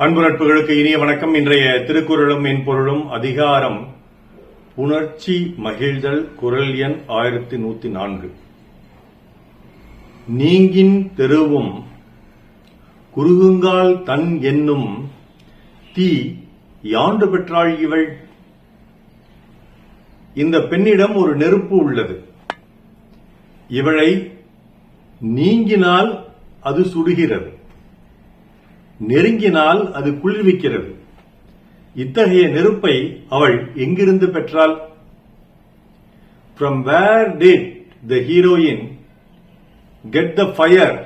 அன்பு நட்புகளுக்கு இனிய வணக்கம். இன்றைய திருக்குறளும் மென்பொருளும் அதிகாரம் புணர்ச்சி மகிழ்தல் குரல் எண் ஆயிரத்தி நூத்தி நான்கு. நீங்கின் தெருவும் குறுகுங்கால் தன் என்னும் தீ யாண்டு பெற்றாள் இவள்? இந்த பெண்ணிடம் ஒரு நெருப்பு உள்ளது. இவளை நீங்கினால் அது சுடுகிறது. நெருங்கினால் அது குளிர்விக்கிறது. இத்தகைய நெருப்பை அவள் எங்கிருந்து பெற்றாள்? From where did the heroine get the fire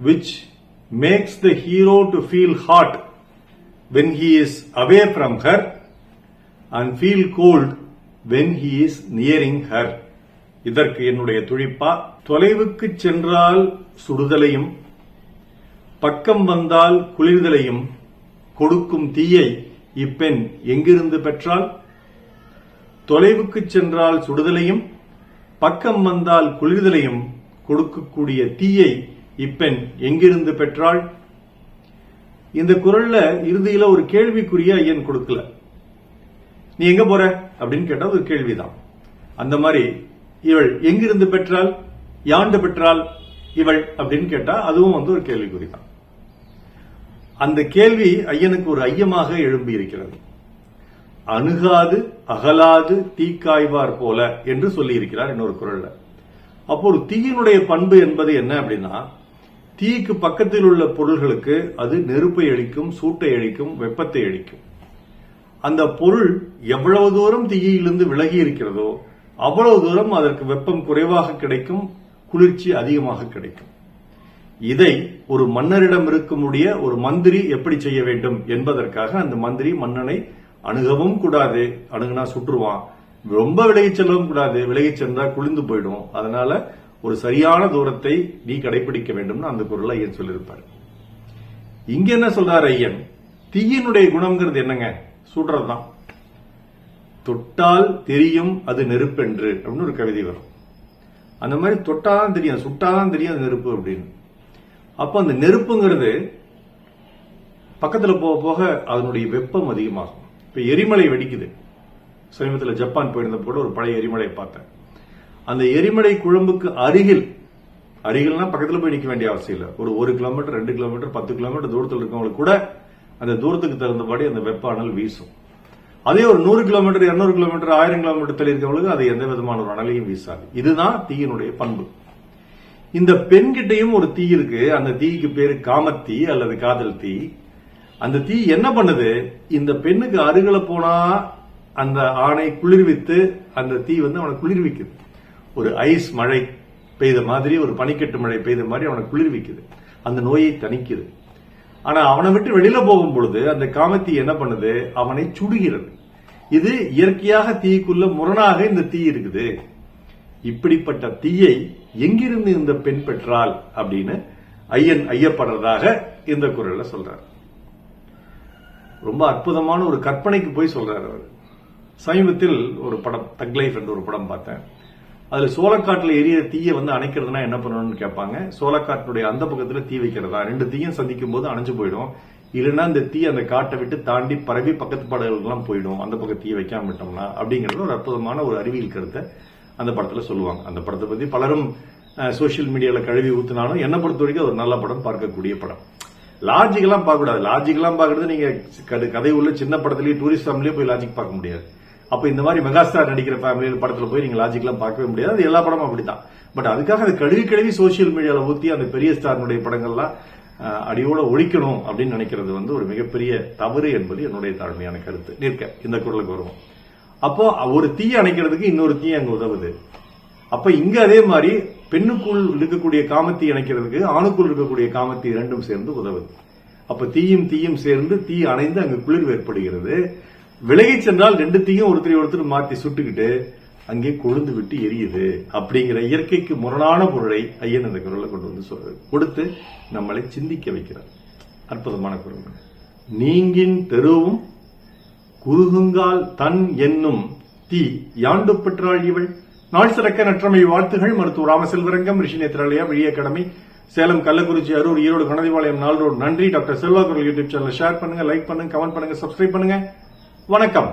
which makes the hero to feel hot when he is away from her and feel cold when he is nearing her இதற்கு என்னுடைய துழிப்பா தொலைவுக்கு சென்றால் சுடுதலையும் பக்கம் வந்தால் குளிர்தலையும் கொடுக்கும் தீயை இப்பெண் எங்கிருந்து பெற்றால் தொலைவுக்கு சென்றால் சுடுதலையும் பக்கம் வந்தால் குளிர்தலையும் கொடுக்கக்கூடிய தீயை இப்பெண் எங்கிருந்து பெற்றாள்? இந்த குரல்ல இறுதியில ஒரு கேள்விக்குரிய ஐயன் கொடுக்கல. நீ எங்க போற? அப்படின்னு கேட்டா ஒரு கேள்விதான். அந்த மாதிரி இவள் எங்கிருந்து பெற்றாள்? யாண்டு பெற்றாள்? இவள்? அப்படின்னு கேட்டா அதுவும் வந்து ஒரு கேள்விக்குறிதான். அந்த கேள்வி ஐயனுக்கு ஒரு ஐயமாக எழும்பி இருக்கிறது அணுகாது அகலாது தீக்காய்வார் போல என்று சொல்லி இருக்கிறார் இன்னொரு குரல்ல. அப்போ ஒரு தீயினுடைய பண்பு என்பது என்ன அப்படின்னா தீக்கு பக்கத்தில் உள்ள பொருள்களுக்கு அது நெருப்பை அளிக்கும் சூட்டை அளிக்கும் வெப்பத்தை அளிக்கும். அந்த பொருள் எவ்வளவு தூரம் தீயிலிருந்து விலகி இருக்கிறதோ அவ்வளவு தூரம் அதற்கு வெப்பம் குறைவாக கிடைக்கும் குளிர்ச்சி அதிகமாக கிடைக்கும். இதை ஒரு மன்னரிடம் இருக்கக்கூடிய ஒரு மந்திரி எப்படி செய்ய வேண்டும் என்பதற்காக அந்த மந்திரி மன்னனை அணுகவும் கூடாது அணுகுனா சுற்றுவான். ரொம்ப விலகிச் செல்லவும் கூடாது. விலகிச் சென்றா குளிந்து போயிடும் அதனால ஒரு சரியான தூரத்தை நீ கடைபிடிக்க வேண்டும்னு அந்த குரல் ஐயன் சொல்லியிருப்பார். இங்க என்ன சொல்றார் ஐயன்? தீயினுடைய குணம்ங்கிறது என்னங்க? சுடுறதுதான் தொட்டால் தெரியும் அது நெருப்பென்று அப்படின்னு ஒரு கவிதை வரும். அந்த மாதிரி தொட்டாதான் தெரியும் சுட்டாதான் தெரியும் அது நெருப்பு அப்படின்னு. அப்போ அந்த நெருப்புங்கிறது பக்கத்தில் போக போக அதனுடைய வெப்பம் அதிகமாகும். இப்போ எரிமலை வெடிக்குது. சமீபத்தில் ஜப்பான் போயிருந்த போது ஒரு பழைய எரிமலை பார்த்தேன். அந்த எரிமலை குழம்புக்கு அருகில் அருகில்னா பக்கத்தில் போய் நிற்க வேண்டிய அவசியம் இல்லை. ஒரு ஒரு கிலோமீட்டர் ரெண்டு கிலோமீட்டர் பத்து கிலோமீட்டர் தூரத்தில் இருக்கவங்களுக்கு கூட அந்த தூரத்துக்கு தகுந்தபடி அந்த வெப்ப அனல் வீசும். அதே ஒரு நூறு கிலோமீட்டர் இரநூறு கிலோமீட்டர் ஆயிரம் கிலோமீட்டர் தள்ளி இருக்கவங்களுக்கு அது எந்த விதமான ஒரு அனலையும் வீசாது. இதுதான் தீயினுடைய பண்பு. இந்த பெண்கிட்டையும் ஒரு தீ இருக்கு. அந்த தீக்கு பேரு காமத்தீ அல்லது காதல் தீ. அந்த தீ என்ன பண்ணுது? இந்த பெண்ணுக்கு அருகில போனா அந்த ஆணை குளிர்வித்து அந்த தீ வந்து அவனை குளிர்விக்குது. ஒரு ஐஸ் மழை பெய்த மாதிரி ஒரு பனிக்கட்டு மழை பெய்த மாதிரி அவனை குளிர்விக்குது. அந்த நோயை தணிக்குது. ஆனா அவனை விட்டு வெளியில போகும் பொழுது அந்த காமத்தீ என்ன பண்ணுது? அவனை சுடுகிறது. இது இயற்கையாக தீக்குள்ள முரணாக இந்த தீ இருக்குது. இப்படிப்பட்ட தீயை எங்கிருந்து இந்த பெண் பெற்றால் அப்படின்னு ஐயன் ஐயப்படுறதாக இந்த குரல்ல சொல்றார். ரொம்ப அற்புதமான ஒரு கற்பனைக்கு போய் சொல்றாரு அவர். சமீபத்தில் ஒரு படம் தக் லைஃப் என்ற ஒரு படம் பார்த்தேன். அதுல சோளக்காட்டுல எரிய தீயை வந்து அணைக்கிறதுனா என்ன பண்ணணும்னு கேட்பாங்க. சோளக்காட்டினுடைய அந்த பக்கத்துல தீ வைக்கிறதா? ரெண்டு தீயும் சந்திக்கும் போது அணைஞ்சு போயிடும். இல்லைன்னா இந்த தீ அந்த காட்டை விட்டு தாண்டி பரவி பக்கத்து பாடல்கள்லாம் போயிடும். அந்த பக்கம் தீ வைக்காம விட்டோம்னா அப்படிங்கிறது ஒரு அற்புதமான ஒரு அறிவியல் கருத்தை அந்த படத்துல சொல்லுவாங்க. அந்த படத்தை பத்தி பலரும் சோசியல் மீடியால கழுவி ஊத்தினாலும் என்ன பொறுத்த வரைக்கும் ஒரு நல்ல படம் பார்க்கக்கூடிய படம். லாஜிக்கெல்லாம் பார்க்க கூடாது. லாஜிக்கெல்லாம் பார்க்கறது நீங்க கதை- உள்ள சின்ன படத்துலயே டூரிஸ்ட் ஃபேமிலியே போய் லாஜிக் பார்க்க முடியாது. அப்ப இந்த மாதிரி மெகாஸ்டார் நடிக்கிற ஃபேமிலி படத்துல போய் நீங்க லாஜிக்லாம் பார்க்கவே முடியாது. அது எல்லா படமும் அப்படித்தான். பட் அதுக்காக அதை கழுவி கழுவி சோசியல் மீடியால ஊத்தி அந்த பெரிய ஸ்டாரினுடைய படங்கள்லாம் அடியோட ஒழிக்கணும் அப்படின்னு நினைக்கிறது வந்து ஒரு மிகப்பெரிய தவறு என்பது என்னுடைய தாழ்மையான கருத்து. நிற்க. இந்த குரலுக்கு வருவோம். அப்போ ஒரு தீ அணைக்கிறதுக்கு இன்னொரு தீ அங்க உதவுது. அப்ப இங்க அதே மாதிரி பெண்ணுக்குள் இருக்கக்கூடிய காமத்தி அணைக்கிறதுக்கு ஆணுக்குள் இருக்கக்கூடிய காமத்தி இரண்டும் சேர்ந்து உதவுது. அப்ப தீயும் தீயும் சேர்ந்து தீ அணைந்து அங்கு குளிர் ஏற்படுகிறது. விலகி சென்றால் ரெண்டு தீயும் ஒருத்தரை ஒருத்தர் மாத்தி சுட்டுக்கிட்டு அங்கே கொழுந்து விட்டு எரியுது அப்படிங்கிற இயற்கைக்கு முரணான பொருளை ஐயன் அந்த குரலை கொண்டு வந்து கொடுத்து நம்மளை சிந்திக்க வைக்கிறார். அற்புதமான குரல். நீங்கின் தெருவும் உருகுங்கால் தன் என்னும் தீ யாண்டு பெற்றாள் இவள் நாள் சிறக்க நற்றமை வாழ்த்துகள் மருத்துவ ராமசெல்வரங்கம் ரிஷி நேத்ராலயா விழி அகாடமி சேலம் கள்ளக்குறிச்சி அரூர் ஈரோடு கணதிபாளையம் நாள் ரோடு நன்றி. டாக்டர் செல்வா குரல் யூடியூப் சேனல் ஷேர் பண்ணுங்க லைக் பண்ணுங்க கமெண்ட் பண்ணுங்க சப்ஸ்கிரைப் பண்ணுங்க. வணக்கம்.